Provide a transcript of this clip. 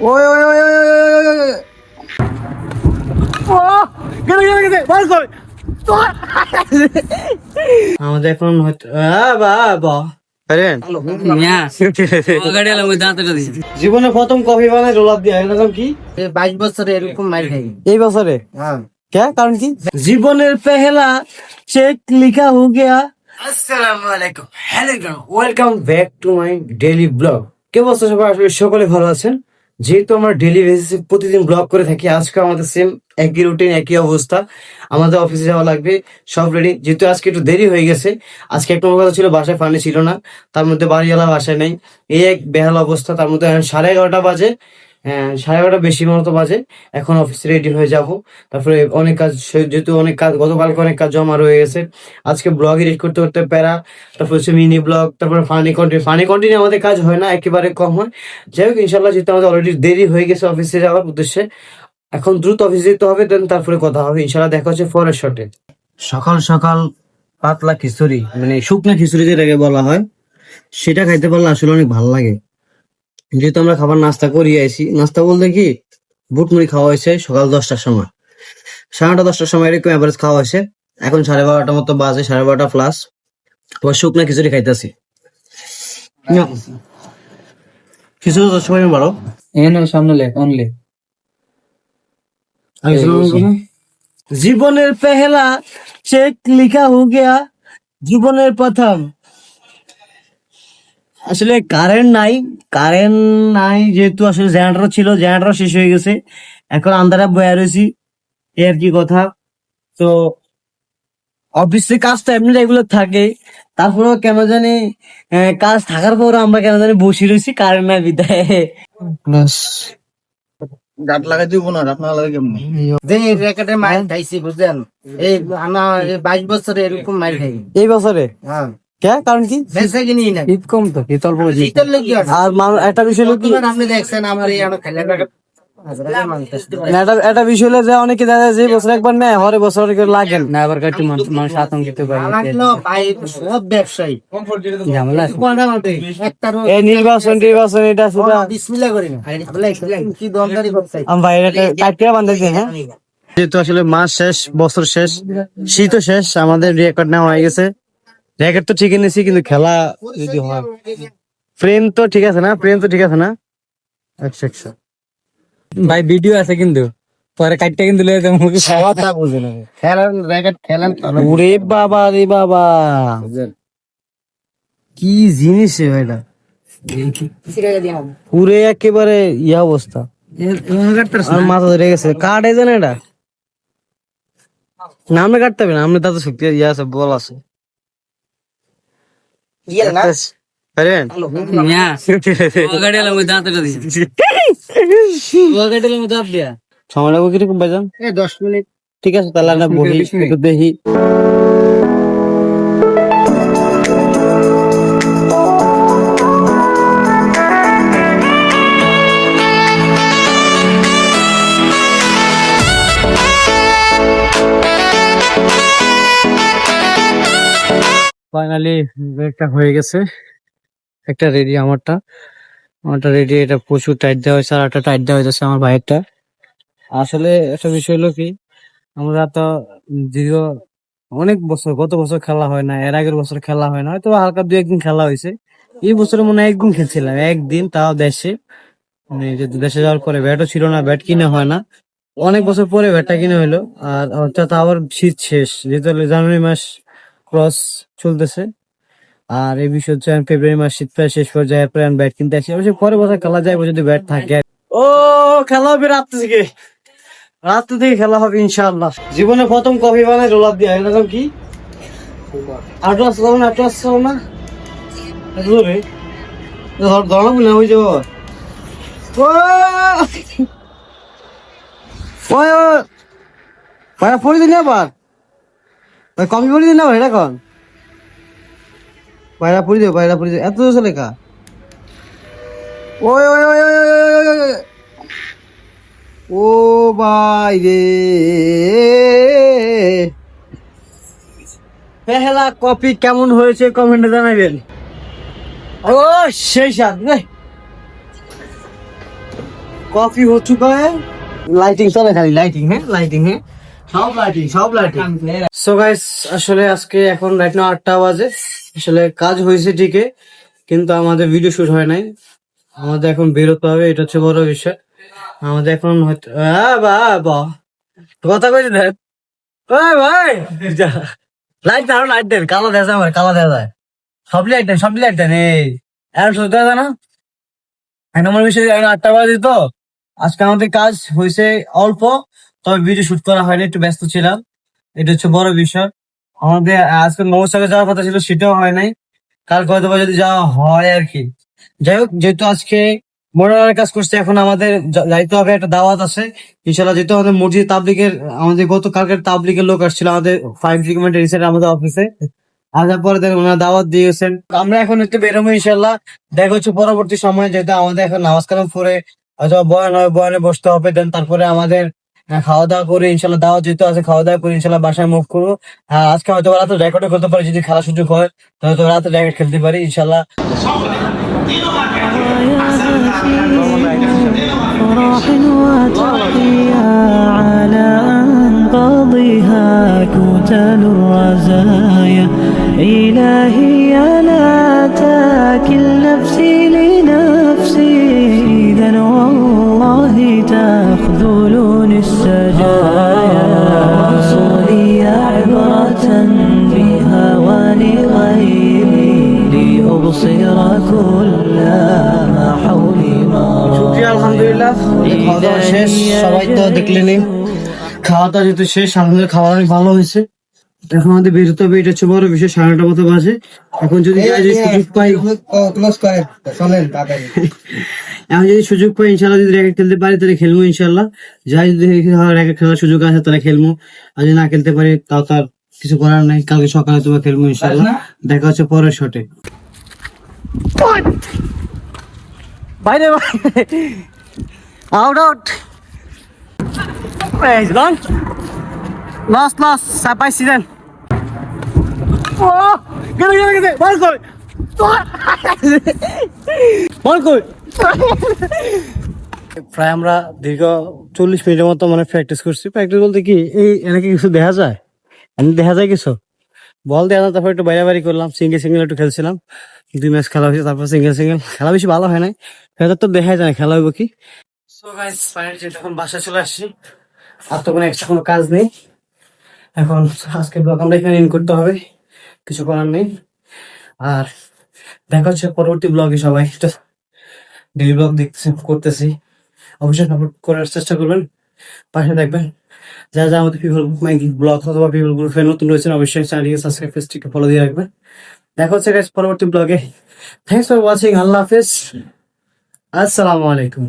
ওই ওই ওই ওই ওই আমাদের এখন জীবনে প্রথম কফি বানাই রোলাপ দিয়ে এরকম কি? বাইশ বছরে এরকম মাইর খাই। এই বছরে? হ্যাঁ। কারণ কি? জীবনের পেহেলা চেক লিখা হো গিয়া। আসসালামু আলাইকুম। Hello welcome back to my daily vlog. কে বলছো সবাই? আসলে সকলে ভালো আছেন। যেহেতু আমরা ডেলি বেসিসে প্রতিদিন ব্লগ করে থাকি, আজকে আমাদের সেম একই রুটিন একই অবস্থা। আমাদের অফিসে যাওয়া লাগবে, সব রেডি যেহেতু আজকে একটু দেরি হয়ে গেছে, আজকে একটু কথা ছিল, বাসায় পানি ছিল না। তার মধ্যে বাড়িওয়ালা বাসায় নেই। এই এক বেহাল অবস্থা। তার মধ্যে সাড়ে এগারোটা বাজে। সাড়ে এগারোটা বেশি মতো বাজে। এখন অফিসে রেডি হয়ে যাব। তারপরে অনেক কাজ, যেহেতু অনেক কাজ, গতকালকে অনেক কাজ জমা রয়ে গেছে। আজকে ব্লগ এডিট করতে করতে প্যারা, তারপর হচ্ছে মিনি ব্লগ তারপর ফানি কন্টেন্ট ফানি কন্টেন্ট আমাদের কাজ হয় না, একেবারে কম হয়। যাই হোক ইনশাল্লাহ যেহেতু আমাদের অলরেডি দেরি হয়ে গেছে অফিসে যাওয়ার উদ্দেশ্যে, এখন দ্রুত অফিসে যেতে হবে দেন তারপরে কথা হবে। ইনশাল্লাহ দেখা হচ্ছে পরের শটে সকাল সকাল পাতলা খিচুড়ি মানে শুকনা খিচুড়ি যেটাকে বলা হয়, সেটা খাইতে পারলে আসলে অনেক ভালো লাগে। যেহেতু আমরা খাবার নাস্তা করিয়ে আইছি নাস্তা বলতে কি? বুট মুড়ি খাওয়া হয়েছে সকাল দশটার সময়। সাড়ে নটা দশটার সময় এরকম অ্যাভারেজ খাওয়া হয়েছে। এখন সাড়ে বারোটার মতো বাজে সাড়ে বারোটা প্লাস তোমার শুকনা খিচুড়ি খাইতেছি। খিচুড়ি দশ সময় বারো এনে সামনে লেখ অনলি জীবনের পেহেলা চেক লিখা হো গয়া জীবনের প্রথম আসলে কারেন্ট নাই কারেন্ট নাই যেহেতু আসলে জেনারেটর ছিল জেনারেটর শেষ হয়ে গেছে। এখন আন্ধারে বয়া রয়েছি এই আর কি কথা। তো অফিসে কাজ তো এমনি রেগুলার থাকে। তারপরেও কেন জানি কাজ থাকার পরও আমরা কেন জানি বসে রয়েছি কারেন্ট নাই বিদায়। গাট লাগাই দিব না কেমন রেকর্ডে খাইছি বুঝলেন? এই আমার বাইশ বছরে এরকম মার খাই এই বছরে? হ্যাঁ। কে? কারণ কি? বেঁচে কিনি না ঈদ কম তো ঈদ অল্প শীতের লেগে আছে। আর একটা বিষয় আপনি দেখছেন আমার এই এটা যে অনেকে যে বছর একবার নেয় হরে বছর লাগেন না। আবার একটু মানুষ আতঙ্কিত সব ব্যবসায়ী। ঝামেলা কোনটা মারবে একটারও এই নির্বাচন নির্বাচন এটা সেটা বিসমিল্লাহ করি না। কি দরকারি করতে আমি ভাই এটা কাটিয়ে বান্ধাইছি হ্যাঁ? যেহেতু আসলে মাস শেষ বছর শেষ শীতও শেষ আমাদের রেকর্ড নেওয়া হয়ে গেছে। রেকর্ড তো ঠিকই নিয়েছি কিন্তু খেলা যদি হয় ফ্রেম তো ঠিক আছে না? ফ্রেম তো ঠিক আছে না? আচ্ছা আচ্ছা। ভাই ভিডিও আছে কিন্তু। পরে কাটতে কিন্তু লয়ে যাব। কথা বুঝে না। খেলেন রেকর্ড খেলেন ওরে বাবা রে বাবা। কি জিনিস রে ভাইটা পুরে একেবারে ইয়া অবস্থা। মাথা ধরে গেছে। কাঠ এই না এটা? না আমরা কাটতে হবে না। আমরা তাতে শক্তি ইয়া আছে বল আছে। পারেন সময় লাগবে কীরকম ভাইজান এই দশ মিনিট। ঠিক আছে তাহলে দেখি। ফাইনালি একটা হয়ে গেছে। একটা রেডি আমারটা। আমারটা রেডি এটা প্রচুর টাইট দেওয়া হয়েছে, আর একটা টাইট দেওয়া হয়েছে আমার ভাইয়েরটা। আসলে একটা বিষয় হলো কি, আমরা তো দীর্ঘ অনেক বছর, গত বছর খেলা হয় না, এর আগের বছর খেলা হয় না, হয়তো হালকা দু একদিন খেলা হয়েছে। এই বছরে মনে হয় একদিন খেলছিলাম, একদিন তাও দেশে। মানে দেশে যাওয়ার পরে ব্যাটও ছিল না ব্যাট কিনে হয় না। অনেক বছর পরে ব্যাটটা কিনে হলো, আর অর্থাৎ আবার শীত শেষ, যেহেতু জানুয়ারি মাস ক্রস চলতেছে। আর এই বিষয় হচ্ছে ফেব্রুয়ারি মাস শীত প্রায় শেষ পর্যায়ে আমি ব্যাট কিনতে আসি। অবশ্যই পরে বছর খেলা যাইবো যদি ব্যাট থাকে। ও খেলা হবে রাত থেকে। রাত থেকে খেলা হবে ইনশাআল্লাহ। জীবনে প্রথম কফি বানাই রোলাপ দিয়ে। এরকম কি? আটো আসতে না আটো আসতে না? এত দূরে ধরলাম না হয়ে যাব। পড়ি দিন আবার। মানে কপি পড়ি না ভাই এখন বাইরা পড়ি দেব বাইরা পড়ি দেব এত দোষ লেখা ওই ওই ওই ওই ও ভাই রে। পেহেলা কপি কেমন হয়েছে কমেন্টে জানাবেন ও, সেই সাত রে কফি হো চুকা লাইটিং চলে খালি লাইটিং হ্যাঁ? লাইটিং হ্যাঁ? সব লাইটিং সব লাইটিং সো গাইস আসলে আজকে এখন রাইট নাও আটটা বাজে। আসলে কাজ হয়েছে ঠিকই, কিন্তু আমাদের ভিডিও শুট হয় নাই। আমাদের এখন বেরোতে হবে, এটা হচ্ছে বড় বিষয়। আমাদের এখন হয়তো বা কথা কইছে দেখ ওই ভাই! লাইট দাও লাইট দেন। কালো দেখা আমার, কালো দেখা যায়। সব লাইট দেন, সব লাইট দেন, এই। আর দেখা যায় না। এক নম্বর বিষয় আটটা বাজে তো। আজকে আমাদের কাজ হয়েছে অল্প, তবে ভিডিও শুট করা হয়নি, একটু ব্যস্ত ছিলাম। এটা হচ্ছে বড় বিষয়। আমাদের আজকে মৌসাকে যাওয়ার কথা ছিল, সেটাও হয় নাই। কালকে হয়তো যদি যাওয়া হয় আর কি যাই হোক, যেহেতু আজকে মনোরণের কাজ করছে, এখন আমাদের যাইতে হবে, একটা দাওয়াত আছে। ইনশাল্লাহ যেহেতু আমাদের মসজিদ তাবলিকের আমাদের গত কালকের তাবলিকের লোক আসছিল আমাদের ফাইভ রিকমেন্ডের রিসেন্ট আমাদের অফিসে আসার পরে দেখুন ওনারা দাওয়াত দিয়েছেন। আমরা এখন একটু বেরোবো ইনশাল্লাহ দেখা হচ্ছে পরবর্তী সময়, যেহেতু আমাদের এখন নামাজ কালাম পরে অথবা বয়ান হয় বয়ানে বসতে হবে, দেন তারপরে আমাদের খাওয়া দাওয়া করে ইনশাল্লাহ দাওয়াত যেহেতু আছে খাওয়া দাওয়া করে ইনশাল্লাহ বাসায় মুভ করবো আর আজকে হয়তো রাতে রেকর্ডও করতে পারি যদি খেলার সুযোগ হয় তাহলে তো রাতে রেকর্ড খেলতে পারি ইনশাল্লাহ فرح وتحيا على أنقاضها كتل الرزايا إلهي খাওয়া দাওয়া শেষ সবাই তো দেখলেনি খাওয়া দাওয়া যেহেতু শেষ আলহামদুলিল্লাহ খাওয়া অনেক ভালো হয়েছে। এখন আমাদের বেরোতে হবে এটা হচ্ছে বড় বিষয় সাড়ে নটা মতো বাজে। এখন যদি সুযোগ পাই ক্লোজ করে চলেন এখন যদি সুযোগ পাই ইনশাল্লাহ যদি র্যাকেট খেলতে পারি তাহলে খেলব ইনশাল্লাহ যাই যদি র্যাকেট খেলার সুযোগ আছে তাহলে খেলব। আর যদি না খেলতে পারি তাও তার কিছু করার নাই। কালকে সকালে তোমার খেলব ইনশাল্লাহ দেখা হচ্ছে পরের শটে। বাইরে। আউট আউট লস লস সাপাই সিজন ও গেলে গেলে গেলে বল কই বল কই প্রায় আমরা দীর্ঘ চল্লিশ মিনিটের মতো মানে প্র্যাকটিস করছি। প্র্যাকটিস বলতে কি এই এনেকে কিছু দেখা যায়? এনে দেখা যায় কিছু? বল দেওয়া তারপর একটু বাইরে বাড়ি করলাম সিঙ্গেল সিঙ্গেল একটু খেলছিলাম। দুই ম্যাচ খেলা হয়েছে তারপর সিঙ্গেল সিঙ্গেল খেলা বেশি ভালো হয় নাই। খেলা তো দেখা যায় না খেলা হইব কি? সো গাইস ফাইনালি যখন বাসা চলে আসছি, আর তো কোনো এক্সট্রা কোনো কাজ নেই। এখন আজকে ব্লগ আমরা এখানে ইন করতে হবে। কিছু করার নেই। আর দেখা হচ্ছে পরবর্তী ব্লগে সবাই। ডেলি ব্লগ দেখতেছি, করতেছি। অবশ্যই সাপোর্ট করার চেষ্টা করবেন। পাশে দেখবেন যারা যারা আমাদের পিপল ব্লগ অথবা পিপল গ্রুপে নতুন রয়েছেন, অবশ্যই চ্যানেলকে সাবস্ক্রাইব পেজটিকে ফলো দিয়ে রাখবেন। দেখা হচ্ছে guys পরবর্তী ব্লগে থ্যাংকস ফর ওয়াচিং আল্লাহ হাফেজ। আসসালামু আলাইকুম।